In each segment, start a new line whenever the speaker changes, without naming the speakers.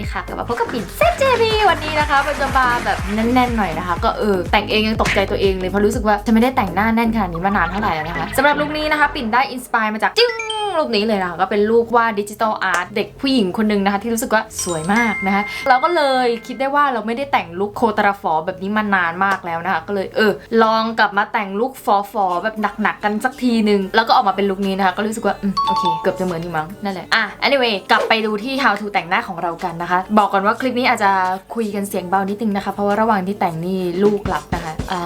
ดีค่ะกลับมาพบกับปิ่นเซตเจพีวันนี้นะคะมันจะมาแบบแน่นๆหน่อยนะคะ ก็เออแต่งเองยังตกใจตัวเองเลยเพราะรู้สึกว่าจะไม่ได้แต่งหน้าแน่นขนาดนี้มานานเท่าไหร่แล้วนะคะสำหรับลุคนี้นะคะ ปิ่นได้อินสปายมาจากจิ้ง รูปนี้เลยนะคะก็เป็นรูปวาดดิจิทัลอาร์ตเด็กผู้หญิงคนหนึ่งนะคะที่รู้สึกว่าสวยมากนะคะเราก็เลยคิดได้ว่าเราไม่ได้แต่งลุคโคตรฟอแบบนี้มานานมากแล้วนะคะก็เลยเออลองกลับมาแต่งลุคฟอฟอแบบหนักๆกันสักทีหนึ่งแล้วก็ออกมาเป็นลุคนี้นะคะก็รู้สึกว่าอืมโอเคเกือบจะเหมือนอยู่มั้งนั่นแหละอะ anyway กลับไปดูที่ how to แต่งหน้าของเรากันนะคะ บอกก่อนว่าคลิปนี้อาจจะคุยกันเสียงเบานิดนึงนะคะเพราะว่าระหว่างที่แต่งนี่ลูกหลับนะคะอ่า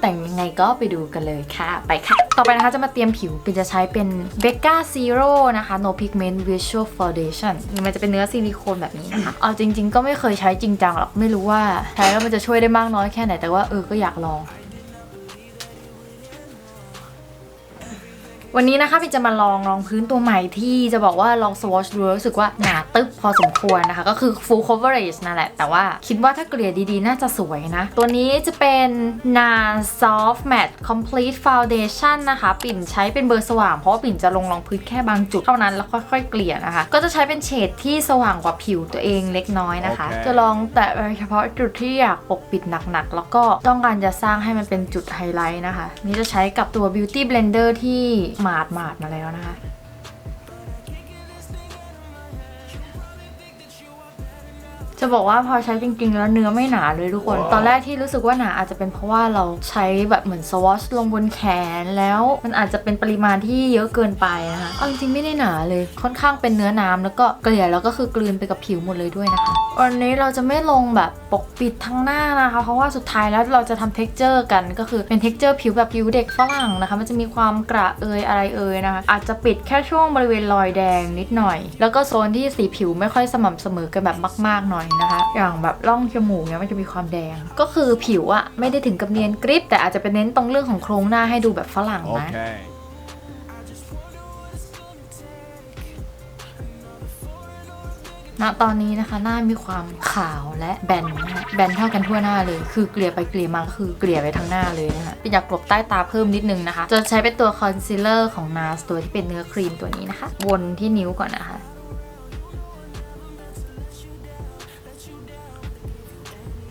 แต่งยังไงก็ไปดูกันเลยค่ะ ไปค่ะ ต่อไปนะคะจะมาเตรียมผิวเป็นจะใช้เป็น Becca Zero นะคะ No Pigment Visual Foundation มันจะเป็นเนื้อซิลิโคนแบบนี้นะคะ เอาจริง ๆ ก็ไม่เคยใช้จริงจังหรอก ไม่รู้ว่าใช้แล้วมันจะช่วยได้มากน้อยแค่ไหน แต่ว่าเออ ก็อยากลอง วันนี้นะคะพี่จะมาลองรองพื้นตัวใหม่ที่จะบอกว่าลอง swatch ดูแล้วรู้สึกว่าหนาตึ๊บพอสมควรนะคะ ก็คือ full coverage นั่นแหละ แต่ว่าคิดว่าถ้าเกลี่ยดีๆ น่าจะสวยนะ ตัวนี้จะเป็น NARS Soft Matte Complete Foundation นะคะ ปิ่นใช้เป็นเบอร์สว่างเพราะว่าปิ่นจะลงรองพื้นแค่บางจุดเท่านั้นแล้วค่อยๆเกลี่ยนะคะ ก็จะใช้เป็นเฉดที่สว่างกว่าผิวตัวเองเล็กน้อยนะคะ
โอเค
จะลองแตะไปเฉพาะจุดที่อยากปกปิดหนักๆแล้วก็ต้องการจะสร้างให้มันเป็นจุดไฮไลท์นะคะ นี่จะใช้กับตัว Beauty Blender ที่หมาดมาดมาแล้วนะคะ จะบอกว่าพอใช้จริง ๆ แล้วเนื้อไม่หนาเลยทุกคน ตอนแรกที่รู้สึกว่าหนาอาจจะเป็นเพราะว่าเราใช้แบบเหมือนสวอชลงบนแขนแล้วมันอาจจะเป็นปริมาณที่เยอะเกินไปนะคะเอาจริงๆไม่ได้หนาเลยค่อนข้างเป็นเนื้อน้ำแล้วก็เกลี่ยแล้วก็คือกลืนไปกับผิวหมดเลยด้วยนะคะวันนี้เราจะไม่ลงแบบปกปิดทั้งหน้านะคะเพราะว่าสุดท้ายแล้วเราจะทำเท็กเจอร์กันก็คือเป็นเท็กเจอร์ผิวแบบผิวเด็กฝรั่งนะคะ มันจะมีความกระเอยอะไรเอยนะคะอาจจะปิดแค่ช่วงบริเวณรอยแดงนิดหน่อย แล้วก็โซนที่สีผิวไม่ค่อยสม่ำเสมอกันแบบมาก ๆหน่อยนะคะ อย่างแบบร่องจมูกเนี่ยมันจะมีความแดง ก็คือผิวอะไม่ได้ถึงกับเนียนกริบแต่อาจจะเป็นเน้นตรงเรื่องของโครงหน้าให้ดูแบบฝรั่งนะ
Okay.
ณตอนนี้นะคะหน้ามีความขาวและแบนนะคะแบนเท่ากันทั่วหน้าเลย คือเกลี่ยไปเกลี่ยมาก็คือเกลี่ยไปทั้งหน้าเลยนะคะอยากกลบใต้ตาเพิ่มนิดนึงนะคะ จะใช้เป็นตัวคอนซีลเลอร์ของ NARS ตัวที่เป็นเนื้อครีมตัวนี้นะคะ วนที่นิ้วก่อนนะคะ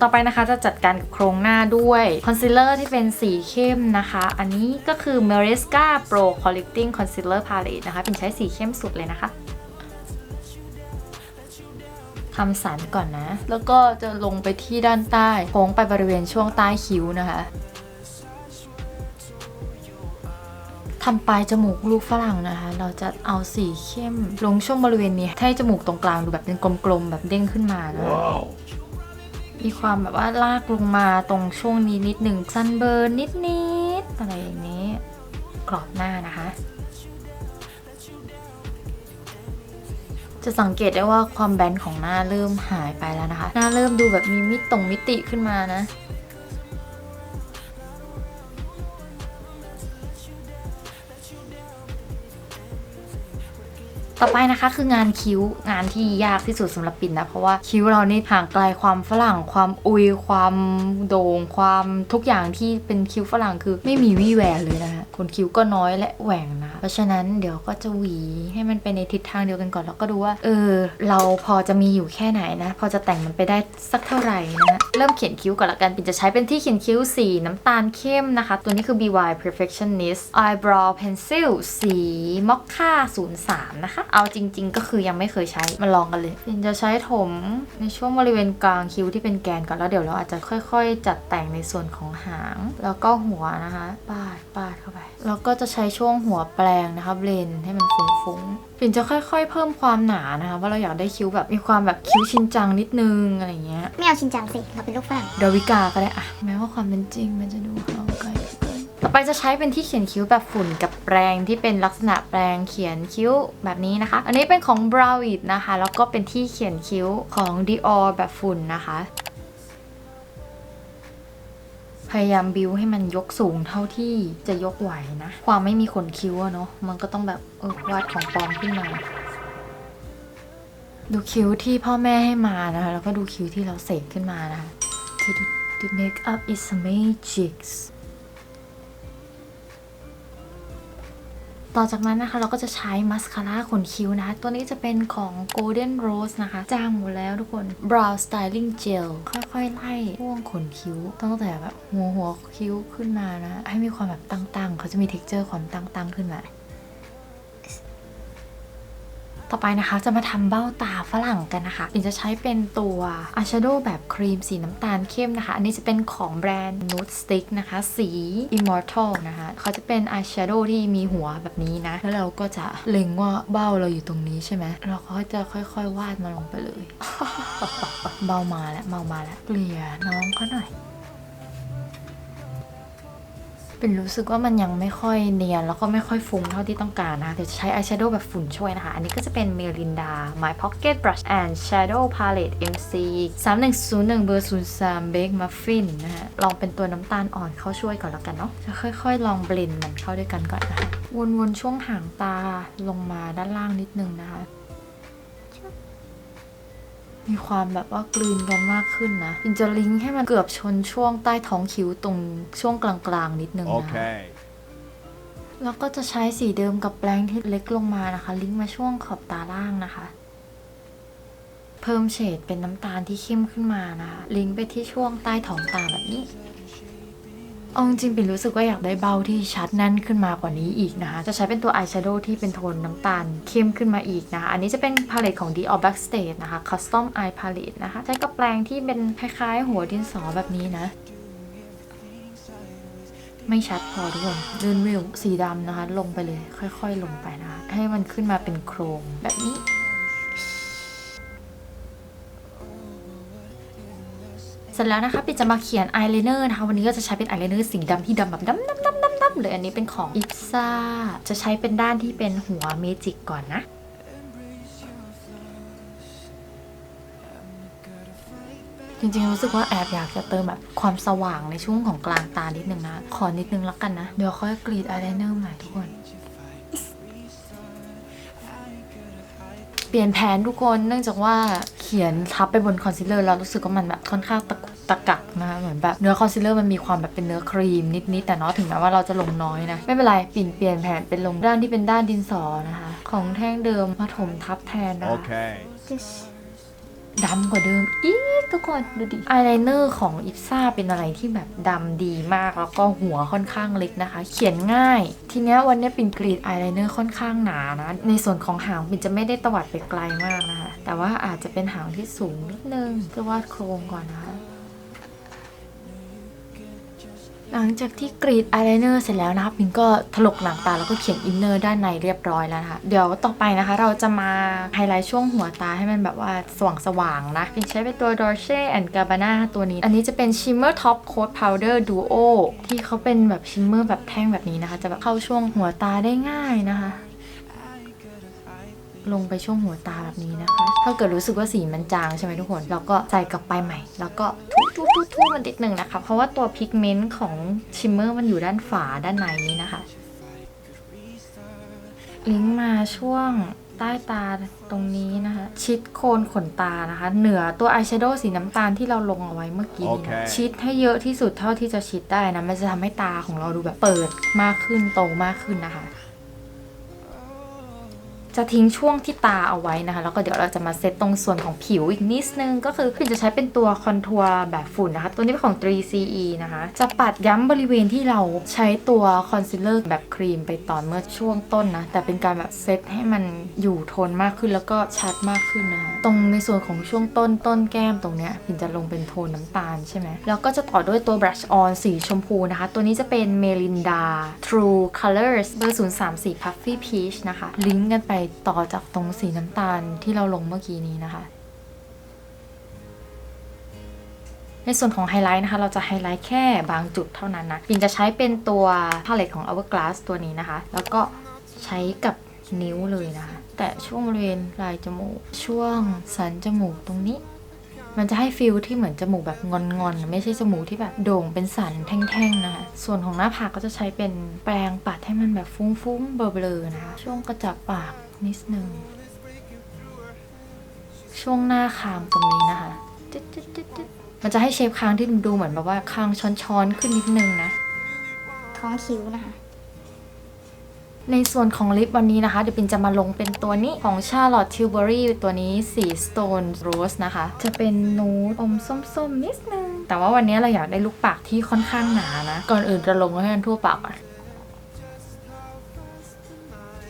ต่อไปนะคะจะจัดการกับโครงหน้าด้วยคอนซีลเลอร์ที่เป็นสีเข้มนะคะ อันนี้ก็คือ Maresca Pro Correcting Concealer Palette นะคะ เป็นใช้สีเข้มสุดเลยนะคะทำสันก่อนนะ แล้วก็จะลงไปที่ด้านใต้โค้งไปบริเวณช่วงใต้คิ้วนะคะทำปลายจมูกลูกฝรั่งนะคะ เราจะเอาสีเข้มลงช่วงบริเวณนี้ ให้จมูกตรงกลางดูแบบเป็นกลมๆแบบเด้งขึ้นมานะ
Wow.
มีความแบบว่าลากลงมาตรงช่วงนี้นิดหนึ่งซันเบิร์นนิดๆอะไรอย่างนี้ กรอบหน้านะคะ จะสังเกตได้ว่าความแบนของหน้าเริ่มหายไปแล้วนะคะ หน้าเริ่มดูแบบมีมิตรงมิติขึ้นมานะ ต่อไปนะคะคืองานคิ้วงานที่ยากที่สุดสำหรับปิ่นนะ เพราะว่าคิ้วเรานี่ห่างไกลความฝรั่ง ความอุย ความโด่งความทุกอย่างที่เป็นคิ้วฝรั่งคือไม่มีวี่แววเลยนะคะคนคิ้วก็น้อยและแหว่งนะ เพราะฉะนั้นเดี๋ยวก็จะหวีให้มันไปในทิศทางเดียวกันก่อนแล้วก็ดูว่า เออ เราพอจะมีอยู่แค่ไหนนะ พอจะแต่งมันไปได้สักเท่าไหร่นะเริ่มเขียนคิ้วก่อนละกันปิ่นจะใช้เป็นที่เขียนคิ้วสีน้ำตาลเข้มนะคะ ตัวนี้คือ BY Perfectionist Eyebrow Pencil สี Mocha 03 นะคะ เอาจริง ๆ ก็คือยังไม่เคยใช้มาลองกันเลยปิ่นจะใช้ถมในช่วงบริเวณกลางคิ้วที่เป็นแกนก่อนแล้วเดี๋ยวเราอาจจะค่อย ๆ จัดแต่งในส่วนของหาง แล้วก็หัวนะคะปาดปาดเข้าไป แล้วก็จะใช้ช่วงหัวปลงนะคะเบลนให้มันฟุ้งๆปิ่นจะค่อยๆ เพิ่มความหนานะคะว่าเราอยากได้คิ้วแบบมีความแบบคิ้วชินจังนิดนึงอะไรอย่างเงี้ย
ไม่เอาชินจังสิเราเป็นลูกฝรั่ง
ดาวิกาก็ได้อะแม้ว่าความเป็นจริงมันจะดูห่างไกลเกินต่อไปจะใช้เป็นที่เขียนคิ้วแบบฝุ่นกับแปรงที่เป็นลักษณะแปรงเขียนคิ้วแบบนี้นะคะ อันนี้เป็นของ b r o w i t นะคะ แล้วก็เป็นที่เขียนคิ้วของ Dior แบบฝุ่นนะคะ พยายามบิวให้มันยกสูงเท่าที่จะยกไหวนะ ความไม่มีขนคิ้วอะเนาะมันก็ต้องแบบเออวาดของปลอมขึ้นมา ดูคิ้วที่พ่อแม่ให้มานะคะแล้วก็ดูคิ้วที่เราเสกขึ้นมานะคะ the makeup is magic ต่อจากนั้นนะคะเราก็จะใช้มัสคาร่าขนคิ้วนะคะตัวนี้จะเป็นของ Golden Rose นะคะจ้างหมดแล้วทุกคน Brow Styling Gel ค่อยๆ ไล่ช่วงขนคิ้ว ตั้งแต่แบบหัวหัวคิ้วขึ้นมานะ ให้มีความแบบตั้งๆ เขาจะมี texture ความตั้งๆ ขึ้นมา อไปนะคะ จะมาทำเบ้าตาฝรั่งกันนะคะปิ่นจะใช้เป็นตัวอายแชโดว์แบบครีมสีน้ำตาลเข้มนะคะ อันนี้จะเป็นของแบรนด์ Nude Stick นะคะ สี Immortal นะคะ เขาจะเป็นอายแชโดว์ที่มีหัวแบบนี้นะ แล้วเราก็จะเล็งว่าเบ้าเราอยู่ตรงนี้ใช่ไหมเราก็จะค่อยๆ วาดมาลงไปเลย เบามาแล้วเบามาแล้วเกลี่ยน้องเขาหน่อย เป็นรู้สึกว่ามันยังไม่ค่อยเนียน แล้วก็ไม่ค่อยฟุ้งเท่าที่ต้องการนะคะเดี๋ยวจะใช้อายแชโดว์แบบฝุ่นช่วยนะคะ อันนี้ก็จะเป็น Melinda My Pocket Brush and Shadow Palette MC 3101เบอร์03 Bake Muffin นะคะลองเป็นตัวน้ำตาลอ่อนเข้าช่วยก่อนแล้วกันเนาะ จะค่อยๆ ลองเบลนด์มันเข้าด้วยกันก่อนนะคะ วนๆ ช่วงหางตาลงมาด้านล่างนิดนึงนะคะ มีความแบบว่ากลืนกันมากขึ้นนะปินจะลิงก์ให้มันเกือบชนช่วงใต้ท้องคิ้วตรงช่วงกลางๆนิดนึงนะคะ
Okay.
แล้วก็จะใช้สีเดิมกับแปรงที่เล็กลงมานะคะ ลิงก์มาช่วงขอบตาล่างนะคะ เพิ่มเฉดเป็นน้ำตาลที่เข้มขึ้นมานะคะ ลิงก์ไปที่ช่วงใต้ท้องตาแบบนี้ เอาจริงๆปิ่นรู้สึกว่าอยากได้เบ้าที่ชัดแน่นขึ้นมากว่านี้อีกนะคะ จะใช้เป็นตัวอายแชโดว์ที่เป็นโทนน้ำตาลเข้มขึ้นมาอีกนะคะ อันนี้จะเป็นพาเลตของ Dior Backstage นะคะ Custom Eye Palette นะคะ ใช้กับแปรงที่เป็นคล้ายๆ หัวดินสอแบบนี้นะ ไม่ชัดพอทุกคนเดินวิวสีดำนะคะ ลงไปเลย ค่อยๆ ลงไปนะคะ ให้มันขึ้นมาเป็นโครงแบบนี้ สร็จแล้วนะคะปิดจะมาเขียนอายไลเนอร์นะคะ วันนี้ก็จะใช้เป็นอายไลเนอร์สีดำที่ดำแบบดำดำดำดำดำเลยอันนี้เป็นของอิ s ซ่าจะใช้เป็นด้านที่เป็นหัวเมจิกก่อนนะจริงๆรู้สึกว่าแอบอยากจะเติมแบบความสว่างในช่วงของกลางตานิดนึงนะ ขอนิดนึงแล้วกันนะ เดี๋ยวค่อยกรีดอายไลเนอร์ใหม่ทุกคน เปลี่ยนแผนทุกคนเนื่องจากว่า ขียนทับไปบนคอนซีลเลอร์แล้วรู้สึกว่ามันแบบค่อนข้างตะกุกตะกักนะคะเหมือนแบบเนื้อคอนซีลเลอร์มันมีความแบบเป็นเนื้อครีมนิดๆแต่เนาะถึงแม้ว่าเราจะลงน้อยนะ ไม่เป็นไรเปลี่ยนเปลี่ยนแผนเป็นลงด้านที่เป็นด้านดินสอนะคะ ของแท่งเดิมมาถมทับแทนนะคะ
Okay.
ดำกว่าเดิมอีกทุกคนดูดิอายไลเนอร์ของอิ s ซ่าเป็นอะไรที่แบบดำดีมากแล้วก็หัวค่อนข้างเล็กนะคะ เขียนง่าย ทีเนี้ยวันเนี้ยปินกรีดอายไลเนอร์ค่อนข้างหนานะ ในส่วนของหางปินจะไม่ได้ตวัดไปไกลมากนะคะ แต่ว่าอาจจะเป็นหางที่สูงนิดนึงจะวาดโครงก่อนนะคะ หลังจากที่กรีดอายไลเนอร์เสร็จแล้วนะคะปิงก็ถลกหนังตาแล้วก็เขียนอินเนอร์ด้านในเรียบร้อยแล้วนะคะ เดี๋ยวต่อไปนะคะ เราจะมาไฮไลท์ช่วงหัวตาให้มันแบบว่าสว่างสว่างนะปิงใช้เป็นตัว Dolce Gabbana ตัวนี้ อันนี้จะเป็น Shimmer Top Coat Powder Duo ที่เขาเป็นแบบชิมเมอร์แบบแท่งแบบนี้นะคะ จะแบบเข้าช่วงหัวตาได้ง่ายนะคะ ลงไปช่วงหัวตาแบบนี้นะคะ ถ้าเกิดรู้สึกว่าสีมันจางใช่ไหมทุกคน เราก็ใส่กลับไปใหม่ แล้วก็ทุบทุบทุบทุบมันนิดหนึ่งนะคะ เพราะว่าตัวพิกเมนต์ของชิมเมอร์มันอยู่ด้านฝาด้านในนี้นะคะลิงก์มาช่วงใต้ตาตรงนี้นะคะ ชิดโคนขนตานะคะ เหนือตัวอายแชโดว์สีน้ำตาลที่เราลงเอาไว้เมื่อกี้นะ
โอเค
ชิดให้เยอะที่สุดเท่าที่จะชิดได้นะ มันจะทำให้ตาของเราดูแบบเปิดมากขึ้นโตมากขึ้นนะคะ จะทิ้งช่วงที่ตาเอาไว้นะคะ แล้วก็เดี๋ยวเราจะมาเซตตรงส่วนของผิวอีกนิดนึง ก็คือปิ่นจะใช้เป็นตัวคอนทัวร์แบบฝุ่นนะคะ ตัวนี้เป็นของ 3CE นะคะ จะปัดย้ำบริเวณที่เราใช้ตัวคอนซีลเลอร์แบบครีมไปตอนเมื่อช่วงต้นนะ แต่เป็นการแบบเซตให้มันอยู่โทนมากขึ้นแล้วก็ชัดมากขึ้นนะคะ ตรงในส่วนของช่วงต้นต้นแก้มตรงเนี้ยปิ่นจะลงเป็นโทนน้ำตาลใช่ไหมแล้วก็จะต่อด้วยตัว brush on สีชมพูนะคะ ตัวนี้จะเป็น Melinda True Colors เบอร์ 034 Puffy Peach นะคะ ลิงก์กันไปต่อจากตรงสีน้ำตาลที่เราลงเมื่อกี้นี้นะคะ ในส่วนของไฮไลท์นะคะ เราจะไฮไลท์แค่บางจุดเท่านั้นนะปินจะใช้เป็นตัวพาเลตของ Hourglass ตัวนี้นะคะ แล้วก็ใช้กับนิ้วเลยนะคะ แต่ช่วงบริเวณลายจมูก ช่วงสันจมูกตรงนี้ มันจะให้ฟิลที่เหมือนจมูกแบบงอนๆ ไม่ใช่จมูกที่แบบโด่งเป็นสันแท่งๆนะคะ ส่วนของหน้าผากก็จะใช้เป็นแปรงปัดให้มันแบบฟุ้งๆ เบลอๆนะคะ ช่วงกระจับปาก นิดนึงช่วงหน้าคางตรงนี้นะคะจึ๊ดจึ๊ดจึ๊ดจึ๊ดมันจะให้เชฟคางที่ดูเหมือนแบบว่าคางช้อนๆ ขึ้นนิดนึงนะ
ท้องคิ้วนะคะ
ในส่วนของลิปวันนี้นะคะ เดี๋ยวปินจะมาลงเป็นตัวนี้ของ Charlotte Tilbury ตัวนี้สี Stone Rose นะคะ จะเป็นนูดอมส้มๆ นิดนึง แต่ว่าวันนี้เราอยากได้ลูกปากที่ค่อนข้างหนานะ ก่อนอื่นจะลงให้มันทั่วปากก่อน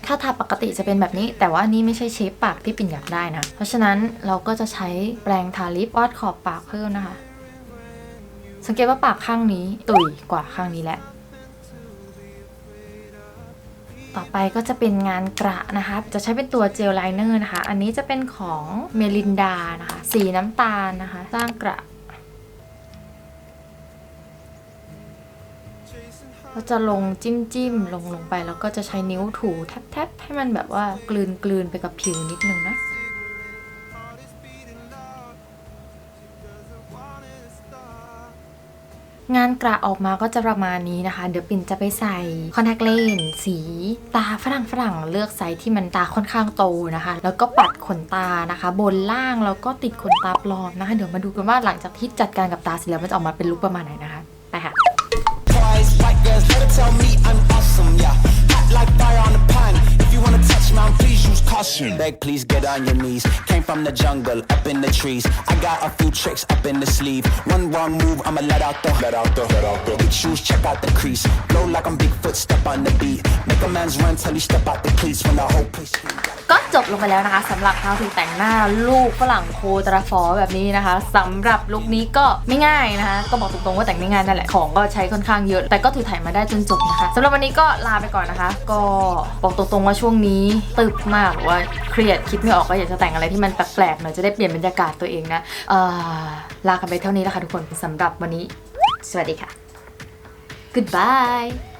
ถ้าทาปกติจะเป็นแบบนี้ แต่ว่านี่ไม่ใช่เชฟปากที่ปิ่นอยากได้นะ เพราะฉะนั้นเราก็จะใช้แปรงทาลิปวาดขอบปากเพิ่มนะคะ สังเกตว่าปากข้างนี้ตุยกว่าข้างนี้แหละ ต่อไปก็จะเป็นงานกระนะคะ จะใช้เป็นตัวเจลไลเนอร์นะคะ อันนี้จะเป็นของเมลินดานะคะ สีน้ำตาลนะคะ สร้างกระ ก็จะลงจิ้มจิ้มลงลงไปแล้วก็จะใช้นิ้วถูแทบแทบให้มันแบบว่ากลืนกลืนไปกับผิวนิดนึงนะงานกระออกมาก็จะประมาณนี้นะคะ เดี๋ยวปิ่นจะไปใส่คอนแทคเลนส์สีตาฝรั่งฝรั่งเลือกไซส์ที่มันตาค่อนข้างโตนะคะ แล้วก็ปัดขนตานะคะ บนล่างแล้วก็ติดขนตาปลอมนะคะ เดี๋ยวมาดูกันว่าหลังจากที่จัดการกับตาเสร็จแล้วมันจะออกมาเป็นลุคประมาณไหนนะคะไปค่ะ
tell me I'm awesome, yeah. Hot like fire on the pan. If you wanna touch mine, please use caution. Beg, please get on your knees. Came from the jungle, up in the trees. I got a few tricks up in the sleeve. One wrong move, I'ma let out the, let out the, let out the. Big shoes, check out the crease. Flow like I'm Bigfoot, step on the beat. Make a man's run till he step out the cleats when the whole place. scream.
ก็จบลงไปแล้วนะคะสำหรับ How to แต่งหน้าลูกฝรั่งโคตราฟอแบบนี้นะคะสำหรับลุคนี้ก็ไม่ง่ายนะคะ ก็บอกตรงๆว่าแต่งไม่ง่ายนั่นแหละของก็ใช้ค่อนข้างเยอะ แต่ก็ถือถ่ายมาได้จนจบนะคะสำหรับวันนี้ก็ลาไปก่อนนะคะ ก็บอกตรงๆว่าช่วงนี้ตึบมากหรือว่าเครียดคิดไม่ออกก็อยากจะแต่งอะไรที่มันแปลกๆหน่อยจะได้เปลี่ยนบรรยากาศตัวเองนะเออลากันไปเท่านี้แล้วค่ะทุกคนสำหรับวันนี้ สวัสดีค่ะ goodbye